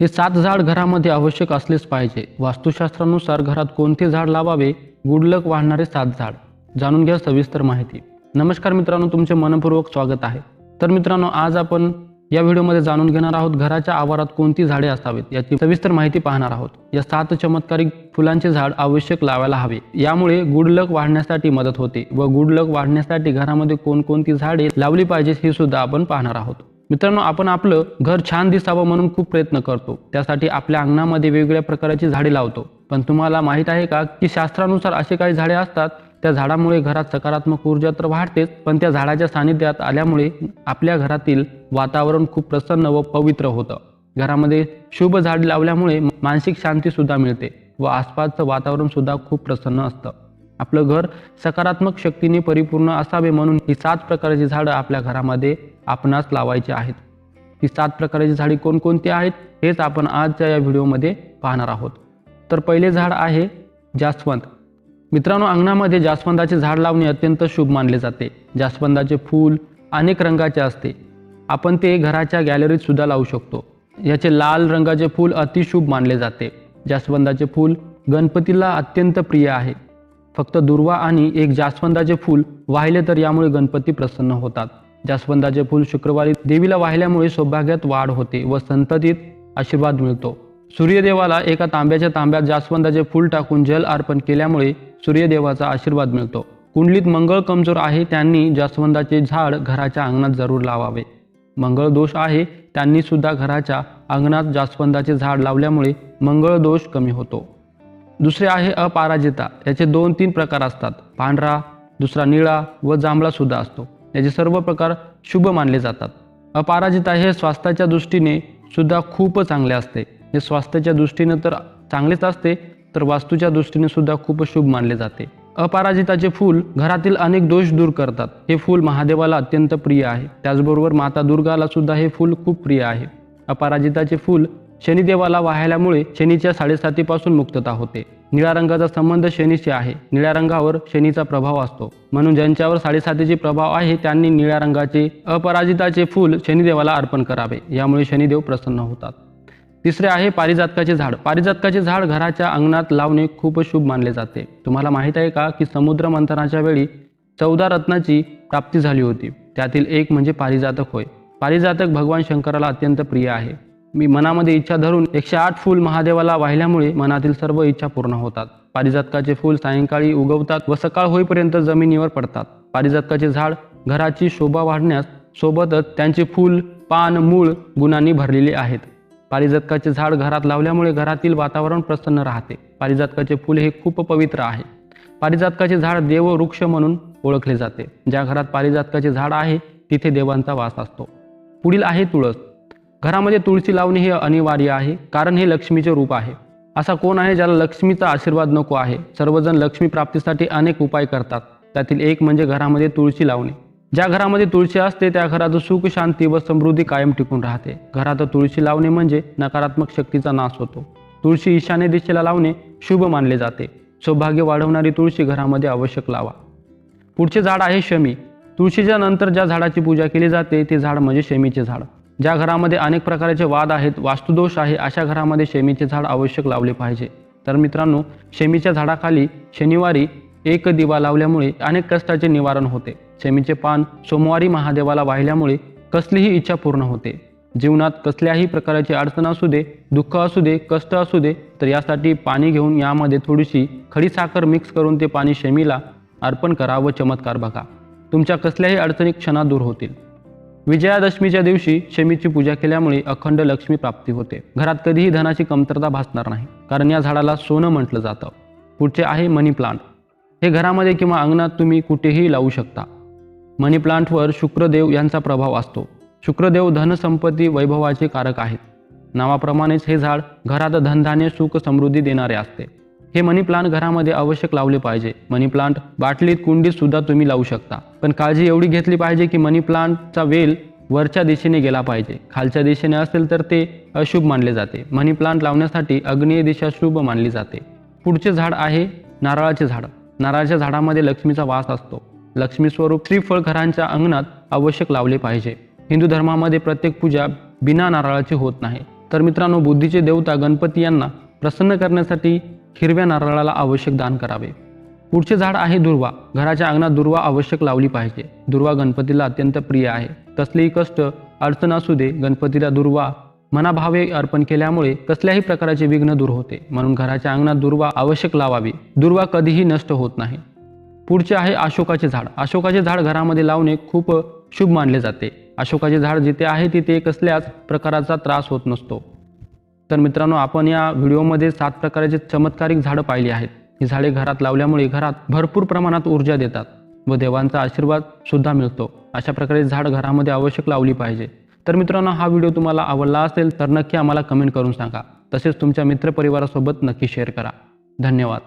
हे सात झाड घरामध्ये आवश्यक असलेच पाहिजे. वास्तुशास्त्रानुसार घरात कोणते झाड लावावे? गुडलक वाढणारे सात झाड. जाणून घ्या सविस्तर माहिती. नमस्कार मित्रांनो तुमचे मनपूर्वक स्वागत आहे. तर मित्रांनो आज आपण या व्हिडिओमध्ये जाणून घेणार आहोत घराच्या आवारात कोणती झाडे असावीत याची सविस्तर माहिती पाहणार आहोत. या सात चमत्कारिक फुलांचे झाड आवश्यक लावायला हवे. यामुळे गुडलक वाढण्यासाठी मदत होते व गुडलक वाढण्यासाठी घरामध्ये कोणकोणती झाडे लावली पाहिजेत हे सुद्धा आपण पाहणार आहोत. मित्रांनो आपण आपलं घर छान दिसावं म्हणून खूप प्रयत्न करतो. त्यासाठी आपल्या अंगणामध्ये वेगवेगळ्या प्रकारची झाडे लावतो. पण तुम्हाला माहीत आहे का की शास्त्रानुसार असे काही झाडे असतात त्या झाडामुळे घरात सकारात्मक ऊर्जा तर वाढतेच पण त्या झाडाच्या सानिध्यात आल्यामुळे आपल्या घरातील वातावरण खूप प्रसन्न व पवित्र होतं. घरामध्ये शुभ झाड लावल्यामुळे मानसिक शांती सुद्धा मिळते व आसपासचं वातावरण सुद्धा खूप प्रसन्न असतं. आपलं घर सकारात्मक शक्तीने परिपूर्ण असावे म्हणून ही सात प्रकारची झाडं आपल्या घरामध्ये आपणास लावायचे आहेत. ही सात प्रकारची झाडी कोणकोणती आहेत हेच आपण आजच्या या व्हिडिओमध्ये पाहणार आहोत. तर पहिले झाड आहे जास्वंद. मित्रांनो अंगणामध्ये जास्वंदाचे झाड लावणे अत्यंत शुभ मानले जाते. जास्वंदाचे फूल अनेक रंगाचे असते. आपण ते घराच्या गॅलरीत सुद्धा लावू शकतो. याचे लाल रंगाचे फूल अतिशुभ मानले जाते. जास्वंदाचे फूल गणपतीला अत्यंत प्रिय आहे. फक्त दुर्वा आणि एक जास्वंदाचे फूल वाहिले तर यामुळे गणपती प्रसन्न होतात. जास्वंदाचे फूल शुक्रवारी देवीला वाहिल्यामुळे सौभाग्यात वाढ होते व संततीत आशीर्वाद मिळतो. सूर्यदेवाला एका तांब्याच्या तांब्यात जास्वंदाचे फूल टाकून जल अर्पण केल्यामुळे सूर्यदेवाचा आशीर्वाद मिळतो. कुंडलीत मंगळ कमजोर आहे त्यांनी जास्वंदाचे झाड घराच्या अंगणात जरूर लावावे. मंगळ दोष आहे त्यांनी सुद्धा घराच्या अंगणात जास्वंदाचे झाड लावल्यामुळे मंगळ दोष कमी होतो. दुसरे आहे अपराजिता याचे दोन तीन प्रकार असतात. पांढरा दुसरा निळा व जांभळा सुद्धा असतो. याचे सर्व प्रकार शुभ मानले जातात. अपराजिता हे स्वास्थ्याच्या दृष्टीने सुद्धा खूप चांगले असते. हे स्वास्थ्याच्या दृष्टीने तर चांगलेच असते तर वास्तूच्या दृष्टीने सुद्धा खूप शुभ मानले जाते. अपराजिताचे फूल घरातील अनेक दोष दूर करतात. हे फूल महादेवाला अत्यंत प्रिय आहे. त्याचबरोबर माता दुर्गाला सुद्धा हे फूल खूप प्रिय आहे. अपराजिताचे फूल शनिदेवाला वाहिल्यामुळे शनीच्या साडेसातीपासून मुक्तता होते. निळ्या रंगाचा संबंध शनीशी आहे. निळ्या रंगावर शनीचा प्रभाव असतो. म्हणून ज्यांच्यावर साडेसातीचे प्रभाव आहे त्यांनी निळ्या रंगाचे अपराजिताचे फूल शनिदेवाला अर्पण करावे. यामुळे शनिदेव प्रसन्न होतात. तिसरे आहे पारिजातकाचे झाड. पारिजातकाचे झाड घराच्या अंगणात लावणे खूप शुभ मानले जाते. तुम्हाला माहीत आहे का की समुद्र मंथनाच्या वेळी चौदा रत्नाची प्राप्ती झाली होती. त्यातील एक म्हणजे पारिजातक होय. पारिजातक भगवान शंकराला अत्यंत प्रिय आहे. मी मनामध्ये इच्छा धरून एकशे आठ फूल महादेवाला वाहिल्यामुळे मनातील सर्व इच्छा पूर्ण होतात. पारिजातकाचे फूल सायंकाळी उगवतात व सकाळ होईपर्यंत जमिनीवर पडतात. पारिजातकाचे झाड घराची शोभा वाढण्यास सोबतच त्यांचे फूल पान मूळ गुणांनी भरलेले आहेत. पारिजातकाचे झाड घरात लावल्यामुळे घरातील वातावरण प्रसन्न राहते. पारिजातकाचे फूल हे खूप पवित्र आहे. पारिजातकाचे झाड देव वृक्ष म्हणून ओळखले जाते. ज्या घरात पारिजातकाचे झाड आहे तिथे देवांचा वास असतो. पुढील आहे तुळस. घरामध्ये तुळशी लावणे हे अनिवार्य आहे कारण हे लक्ष्मीचे रूप आहे. असा कोण आहे ज्याला लक्ष्मीचा आशीर्वाद नको आहे? सर्वजण लक्ष्मी प्राप्तीसाठी अनेक उपाय करतात. त्यातील एक म्हणजे घरामध्ये तुळशी लावणे. ज्या घरामध्ये तुळशी असते त्या घरात सुख शांती व समृद्धी कायम टिकून राहते. घरात तुळशी लावणे म्हणजे नकारात्मक शक्तीचा नाश होतो. तुळशी ईशान्य दिशेला लावणे शुभ मानले जाते. सौभाग्य वाढवणारी तुळशी घरामध्ये आवश्यक लावा. पुढचे झाड आहे शमी. तुळशीच्या नंतर ज्या झाडाची पूजा केली जाते ते झाड म्हणजे शमीचे झाड. ज्या घरामध्ये अनेक प्रकारचे वाद आहेत वास्तुदोष आहे अशा घरामध्ये शेमीचे झाड आवश्यक लावले पाहिजे. तर मित्रांनो शेमीच्या झाडाखाली शनिवारी एक दिवा लावल्यामुळे अनेक कष्टाचे निवारण होते. शेमीचे पान सोमवारी महादेवाला वाहिल्यामुळे कसलीही इच्छा पूर्ण होते. जीवनात कसल्याही प्रकारची अडचण असू दे दुःख असू दे कष्ट असू दे तर यासाठी पाणी घेऊन यामध्ये थोडीशी खडीसाखर मिक्स करून ते पाणी शमीला अर्पण करा व चमत्कार बघा. तुमच्या कसल्याही अडचणी क्षणात दूर होतील. विजयादशमीच्या दिवशी शमीची पूजा केल्यामुळे अखंड लक्ष्मी प्राप्ती होते. घरात कधीही धनाची कमतरता भासणार नाही कारण या झाडाला सोनं म्हटलं जातं. पुढचे आहे मनी प्लांट. हे घरामध्ये किंवा अंगणात तुम्ही कुठेही लावू शकता. मनी प्लांटवर शुक्रदेव यांचा प्रभाव असतो. शुक्रदेव धनसंपत्ती वैभवाचे कारक आहेत. नावाप्रमाणेच हे झाड घरात धनधान्य सुख समृद्धी देणारे असते. हे मनी प्लांट घरामध्ये आवश्यक लावले पाहिजे. मनी प्लांट बाटलीत कुंडीत सुद्धा तुम्ही लावू शकता. पण काळजी एवढी घेतली पाहिजे की मनी प्लांटचा वेल वरच्या दिशेने गेला पाहिजे. खालच्या दिशेने असेल तर ते अशुभ मानले जाते. मनी प्लांट लावण्यासाठी अग्नेय दिशा शुभ मानली जाते. पुढचे झाड आहे नारळाचे झाड. नारळाच्या झाडामध्ये लक्ष्मीचा वास असतो. लक्ष्मी स्वरूप श्रीफळ घरांच्या अंगणात आवश्यक लावले पाहिजे. हिंदू धर्मामध्ये प्रत्येक पूजा बिना नारळाची होत नाही. तर मित्रांनो बुद्धीचे देवता गणपती यांना प्रसन्न करण्यासाठी हिरव्या नारळाला आवश्यक दान करावे. पुढचे झाड आहे दुर्वा. घराच्या अंगणात दुर्वा आवश्यक लावली पाहिजे. दुर्वा गणपतीला अत्यंत प्रिय आहे. कसलेही कष्ट अडचण असू दे गणपतीला दुर्वा मनाभावे अर्पण केल्यामुळे कसल्याही प्रकारचे विघ्न दूर होते. म्हणून घराच्या अंगणात दुर्वा आवश्यक लावावी. दुर्वा कधीही नष्ट होत नाही. पुढचे आहे अशोकाचे झाड. अशोकाचे झाड घरामध्ये लावणे खूप शुभ मानले जाते. अशोकाचे झाड जिथे आहे तिथे कसल्याच प्रकाराचा त्रास होत नसतो. तर मित्रांनो आपण या व्हिडिओमध्ये सात प्रकारचे चमत्कारिक झाडं पाहिली आहेत. ही झाडे घरात लावल्यामुळे घरात भरपूर प्रमाणात ऊर्जा देतात व देवांचा आशीर्वाद सुद्धा मिळतो. अशा प्रकारे झाड घरामध्ये आवश्यक लावली पाहिजे. तर मित्रांनो हा व्हिडिओ तुम्हाला आवडला असेल तर नक्की आम्हाला कमेंट करून सांगा. तसेच तुमच्या मित्रपरिवारासोबत नक्की शेअर करा. धन्यवाद.